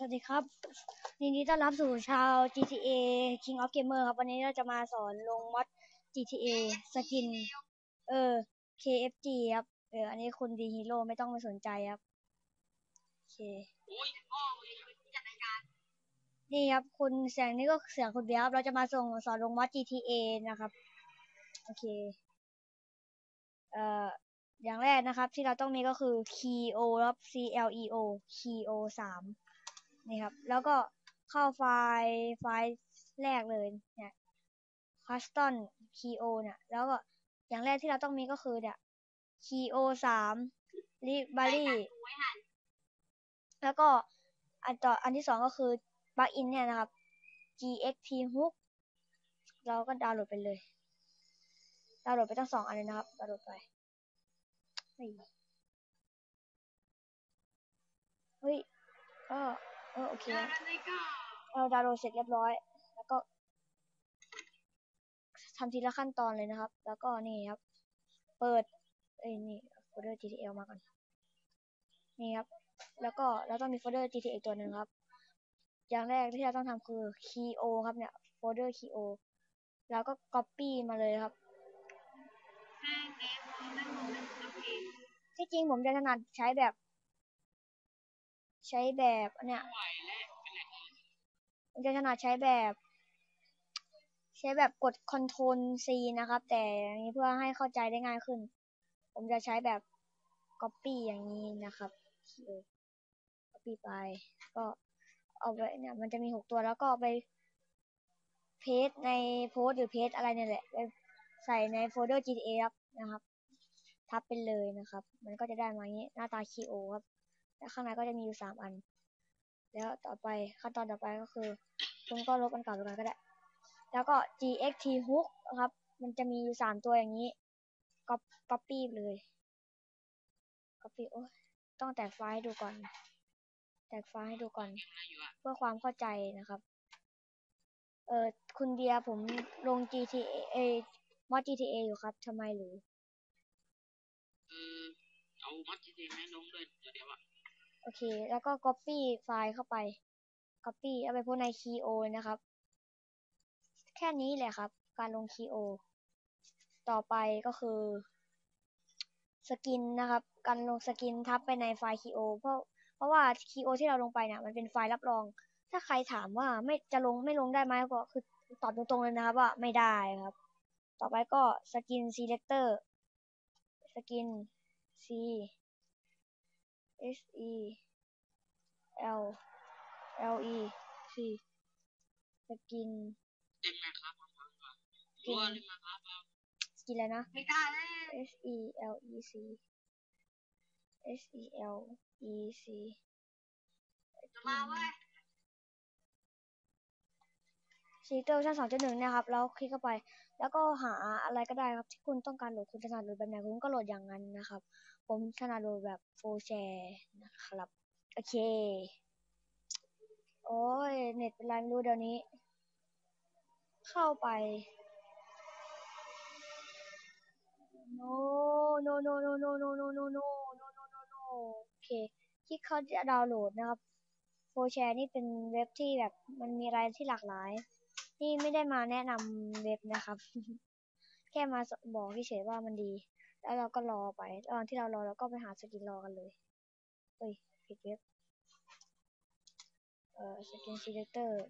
สวัสดีครับยินดีต้อนรับสู่ชาว GTA King of Gamer ครับ วันนี้เราจะมาสอนลงมอด GTA สกิน เออ KFG ครับ เออ อันนี้คุณดีฮีโร่ไม่ต้องไปสนใจครับ โอเค นี่ครับ คุณเสียงนี้ก็เสียงคุณเบียร์ครับ เราจะมาส่งสอนลงมอด GTA นะครับ โอเค เอ่ออย่างแรกนะครับ ที่เราต้องมีก็คือ Keo ครับ C L E O Keo สาม นี่ครับ แล้วก็เข้าไฟล์ไฟล์แรกเลยเนี่ย custom keo เนี่ย แล้วก็อย่างแรกที่เราต้องมีก็คือเนี่ย keo สาม library แล้วก็อันต่ออันที่สองก็คือ plugin เนี่ยนะครับ gxt hook เราก็ดาวน์โหลดไปเลย ดาวน์โหลดไปทั้งสองอันเลยนะครับ ดาวน์โหลดไป เฮ้ย เฮ้ยก็ ออโอเคเราดาวน์โหลดเสร็จเรียบร้อย แล้วก็ทำทีละขั้นตอนเลยนะครับ แล้วก็นี่ครับ เปิดเอ้ยนี่โฟลเดอร์ GTL มาก่อนนี่ครับ แล้วก็เราต้องมีโฟลเดอร์ GTL ตัวหนึ่งครับ อย่างแรกที่เราต้องทำคือ keo ครับเนี่ยโฟลเดอร์ keo แล้วก็ copy มาเลยครับที่จริงผมจะถนัดใช้แบบ ใช้แบบอันเนี้ยผมจะถนัดใช้แบบ ใช้แบบกด Ctrl C นะครับ แต่อย่างนี้เพื่อให้เข้าใจได้ง่ายขึ้น ผมจะใช้แบบ Copy อย่างนี้นะครับ Copy ไป ก็เอาไปเนี่ยมันจะมีหกตัวแล้วก็ไปเพจในโพสหรือเพจอะไรเนี่ยแหละไปใส่ในโฟลเดอร์ GTA ครับนะครับ ทับไปเลยนะครับ มันก็จะได้มาอย่างนี้หน้าตา Keo ครับ แล้วข้างในก็จะมีอยู่สามอัน แล้วต่อไปขั้นตอนต่อไปก็คือคุณก็ลบอันเก่าไปก่อนก็ได้ แล้วก็ gxt hook นะครับ มันจะมีอยู่สามตัวอย่างนี้ copy เลย copy โอ้ต้องแตกไฟล์ให้ดูก่อน แตกไฟล์ให้ดูก่อน เพื่อความเข้าใจนะครับ เออคุณเดียผมลง GTA มอด GTA อยู่ครับทำไมหรือ เออเอามอดจีทีให้ลงเลยเดี๋ยวอะ โอเค แล้วก็ copy ไฟล์เข้าไป copy เอาไปโพสใน keo นะครับ แค่นี้แหละครับ การลง keo ต่อไปก็คือสกินนะครับ การลงสกินทับไปในไฟล์ keo เพราะเพราะว่า keo ที่เราลงไปเนี่ยมันเป็นไฟล์รับรอง ถ้าใครถามว่าไม่จะลงไม่ลงได้ไหมก็คือตอบตรงๆเลยนะครับว่าไม่ได้ครับ ต่อไปก็สกิน selector สกิน c H E L L E C จะกินกินไหมครับกินกินแล้วนะ ไม่ได้แล้ว H E L E C H E L E C มาไว้ ซีเตอร์ชั้นสองจุดหนึ่งเนี่ยครับแล้วคลิกเข้าไป แล้วก็หาอะไรก็ได้ครับที่คุณต้องการโหลดคุณถนัดโหลดแบบไหนคุณก็โหลดอย่างนั้นนะครับ ผมถนัดโหลดแบบโฟร์แชร์นะครับโอเค โอ้ยเน็ตเป็นไรไม่รู้เดี๋ยวนี้ เข้าไป no no no no no no no no no no no no no โอเคที่เขาจะดาวน์โหลดนะครับโฟร์แชร์นี่เป็นเว็บที่แบบมันมีอะไรที่หลากหลาย ไม่ได้มาแนะนำเว็บนะครับ แค่มาบอกเฉยว่ามันดี แล้วเราก็รอไประหว่างที่เรารอเราก็ไปหาสกินรอกันเลยเอ้ยผิดเว็บเอ่อสกินซีเลเตอร์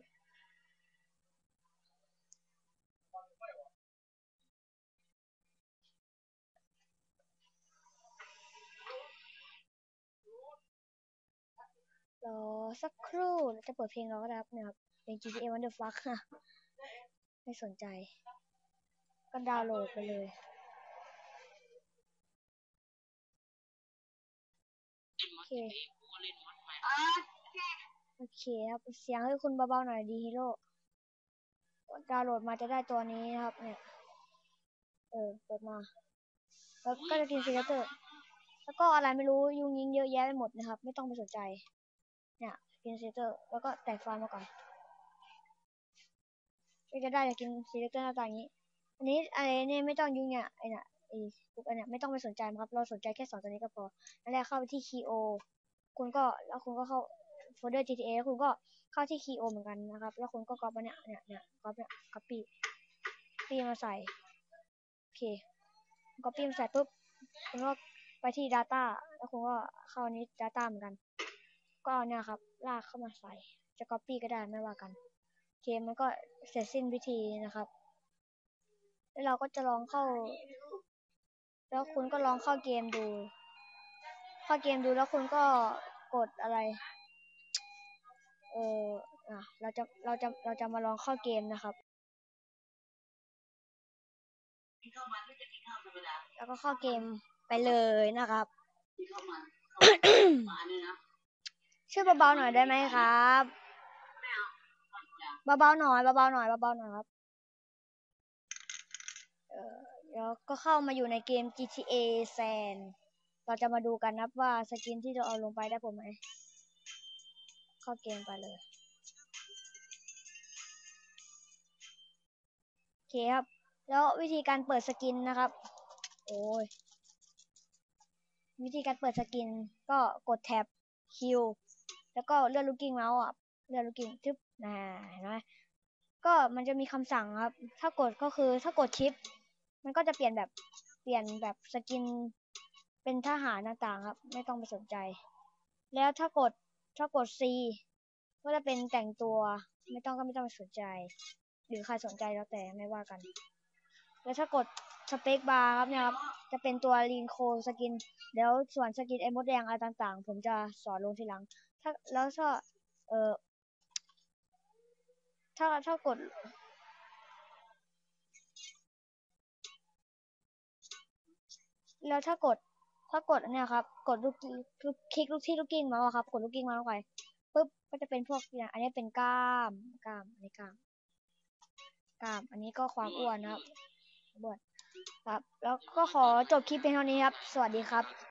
รอสักครู่จะเปิดเพลงราก็ได้ครับเนี่ยครับเพลง GTA Wonderfuck ค่ะ ไม่สนใจ ก็ดาวน์โหลดไปเลยเล่นมอดจีทีกูก็เล่นมอดใหม่โอเคครับเสียงให้คุณเบาๆหน่อยดีฮีโร่ดาวน์โหลดมาจะได้ตัวนี้นะครับ เนี่ย เออเปิดมา แล้วก็จะกินซีเลเตอร์ แล้วก็อะไรไม่รู้ยุงยิงเยอะแยะไปหมดนะครับ ไม่ต้องไปสนใจ เนี่ยกินซีเลเตอร์ แล้วก็แตกไฟล์มาก่อน ก็จะได้จะกินซีเลเตอร์หน้าตาอย่างนี้ อันนี้อะไรเนี่ยไม่ต้องยุ่งเนี่ยไอ้น่ะไอ้ปุ๊กอันเนี้ยไม่ต้องไปสนใจมันครับ เราสนใจแค่สองตัวนี้ก็พอนั่นแหละเข้าไปที่ keo คุณก็แล้วคุณก็เข้าโฟลเดอร์ GTA แล้วคุณก็เข้าที่ KeyO เหมือนกันนะครับ แล้วคุณก็ก๊อปมาเนี่ยเนี่ยเนี่ยก๊อปเนี่ย copy copy มาใส่โอเค copy มาใส่ปุ๊บคุณก็ไปที่ data แล้วคุณก็เข้านี้ data เหมือนกัน ก็เนี่ยครับ ลากเข้ามาใส่ จะ copy ก็ได้ไม่ว่ากัน เคมันก็เสร็จสิ้นวิธีนะครับ แล้วเราก็จะลองเข้า แล้วคุณก็ลองเข้าเกมดู เข้าเกมดูแล้วคุณก็กดอะไรเอออะเราจะเราจะเราจะมาลองเข้าเกมนะครับ แล้วก็เข้าเกมไปเลยนะครับเนี่ยนะช่วยเบาๆหน่อยได้ไหมครับ ไม่เอาธรรมดา เบาๆหน่อยเบาๆหน่อยเบาๆหน่อยครับเออแล้วก็เข้ามาอยู่ในเกม GTA San เราจะมาดูกันนะว่าสกินที่เราเอาลงไปได้ผลไหมเข้าเกมไปเลยโอเคครับ แล้ววิธีการเปิดสกินนะครับ โอ้ยวิธีการเปิดสกินก็กดแท็บ Q แล้วก็เลื่อนลูกกิ้งเมาส์อะเลื่อนลูกกิ้งทึบ น่าเห็นไหมก็มันจะมีคำสั่งครับ ถ้ากดก็คือถ้ากดชิป มันก็จะเปลี่ยนแบบเปลี่ยนแบบสกินเป็นทหารต่างๆครับ ไม่ต้องไปสนใจ แล้วถ้ากดถ้ากด C ก็จะเป็นแต่งตัวไม่ต้องก็ไม่ต้องไปสนใจ หรือใครสนใจแล้วแต่ไม่ว่ากัน แล้วถ้ากดสเปคบาร์ครับเนี่ยครับจะเป็นตัวลีนโคสกิน แล้วส่วนสกินไอ้มดแดงอะไรต่างๆ ผมจะสอนลงทีหลัง ถ้าแล้วถ้าเออ ถ้าถ้ากดแล้วถ้ากดถ้ากดอันเนี่ยครับ กดลูกลูกคลิกลูกที่ลูกกิ้งมาส์อะครับ กดลูกกิ้งมาลงไปปุ๊บก็จะเป็นพวกเนี่ยอันนี้เป็นกล้ามกล้ามอันนี้กล้ามกล้าม อันนี้ก็ความอ้วนนะครับอ้วนครับ แล้วก็ขอจบคลิปเพียงเท่านี้ครับ สวัสดีครับ